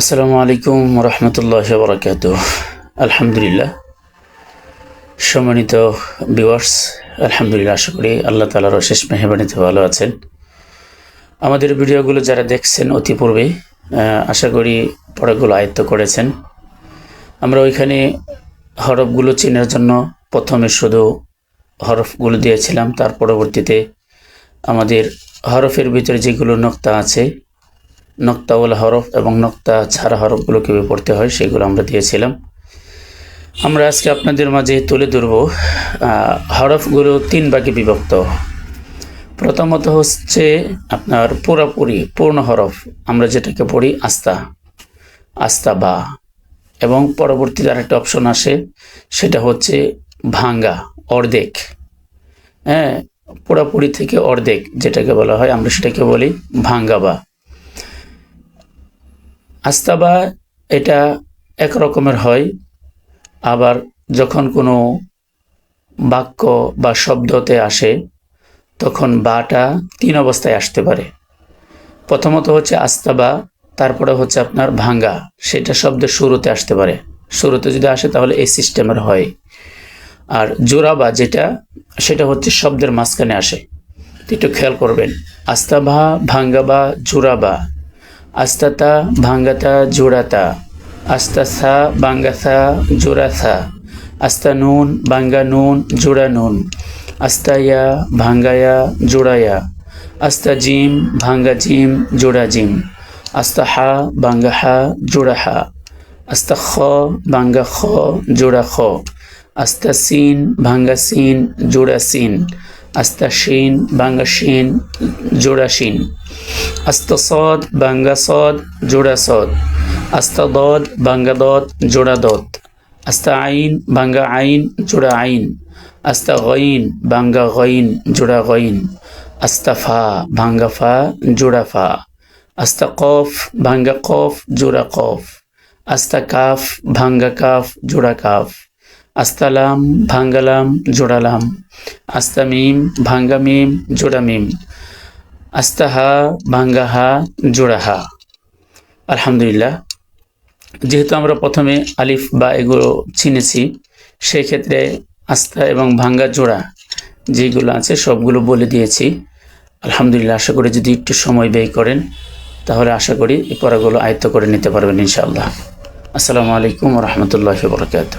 আসসালামু আলাইকুম রহমতুল্লাহ বরকাত আলহামদুলিল্লাহ। সম্মানিত বিওয়ার্স আলহামদুলিল্লাহ, আশা করি আল্লাহ তালার অশেষ মেহরবানিতে ভালো আছেন। আমাদের ভিডিওগুলো যারা দেখছেন অতি পূর্বে আশা করি পড়াগুলো আয়ত্ত করেছেন। আমরা ওইখানে হরফগুলো চেনার জন্য প্রথমে শুধু হরফগুলো দিয়েছিলাম, তার পরবর্তীতে আমাদের হরফের ভিতরে যেগুলো নক্তা আছে নক্তাওয়ালা হরফ এবং নক্তা ছাড়া হরফগুলো কীভাবে পড়তে হয় সেগুলো আমরা দিয়েছিলাম। আমরা আজকে আপনাদের মাঝে তুলে ধরব হরফগুলো তিন ভাগে বিভক্ত। প্রথমত হচ্ছে আপনার পুরাপুরি পূর্ণ হরফ, আমরা যেটাকে পড়ি আস্তা আস্তা বা। এবং পরবর্তীতে আরেকটা অপশন আসে, সেটা হচ্ছে ভাঙ্গা, অর্ধেক। হ্যাঁ পুরাপুরি থেকে অর্ধেক যেটাকে বলা হয়, আমরা সেটাকে বলি ভাঙ্গা বা। আস্তাবা এটা এক রকমের হয়। আবার যখন কোনো বাক্য বা শব্দতে আসে, তখন বাটা তিন অবস্থায় আসতে পারে। প্রথমত হচ্ছে আস্তাবা, তারপরে হচ্ছে আপনার ভাঙ্গা। সেটা শব্দের শুরুতে আসতে পারে। শুরুতে যদি আসে তাহলে এই সিস্টেমের হয়। আর জোড়াবা যেটা, সেটা হচ্ছে শব্দের মাঝখানে আসে। একটু খেয়াল করবেন। আস্তাবা, ভাঙ্গাবা জোড়াবা আস্তাতা ভাঙ্গাতা জোড়াতা, আস্তাসা বাঙ্গাসা জোড়াসা, আস্তা নুন বাঙ্গা নুন জোড়া নুন, আস্তায়া ভাঙ্গায়া জোড়ায়া, আস্তা জিম ভাঙ্গা জিম জোড়া জিম আস্তা হা বাঙ্গা হা জোড়া হা আস্তা খ বাঙ্গা খ জোড়া খ আস্তা সিন ভাঙ্গা সিন জোড়া সিন আস্তা আইন বাঙ্গা আইন জোড়া আইন আস্তা গইন বাঙ্গা গইন জোড়া গইন আস্তা ফা ভাঙ্গা ফা জোড়া ফা আস্তা কফ ভাঙ্গা কফ জোড়া কফ আস্তা কাফ ভাঙ্গা কাফ জোড়া কাফ আস্তালাম, ভাঙ্গালাম, জোড়ালাম। আস্তা মিম ভাঙ্গা মিম জোড়া মিম আস্তা হা ভাঙ্গা হা আলহামদুলিল্লাহ। যেহেতু আমরা প্রথমে আলিফ বা এগুলো চিনেছি সেই ক্ষেত্রে আস্থা এবং ভাঙ্গা জোড়া যেগুলো আছে সবগুলো বলে দিয়েছি। আলহামদুলিল্লাহ, আশা করি যদি একটু সময় ব্যয় করেন, তাহলে আশা করি এই পড়াগুলো আয়ত্ত করে নিতে পারবেন ইনশাআল্লাহ। আসসালামু আলাইকুম রহমতুল্লাহ বরকাত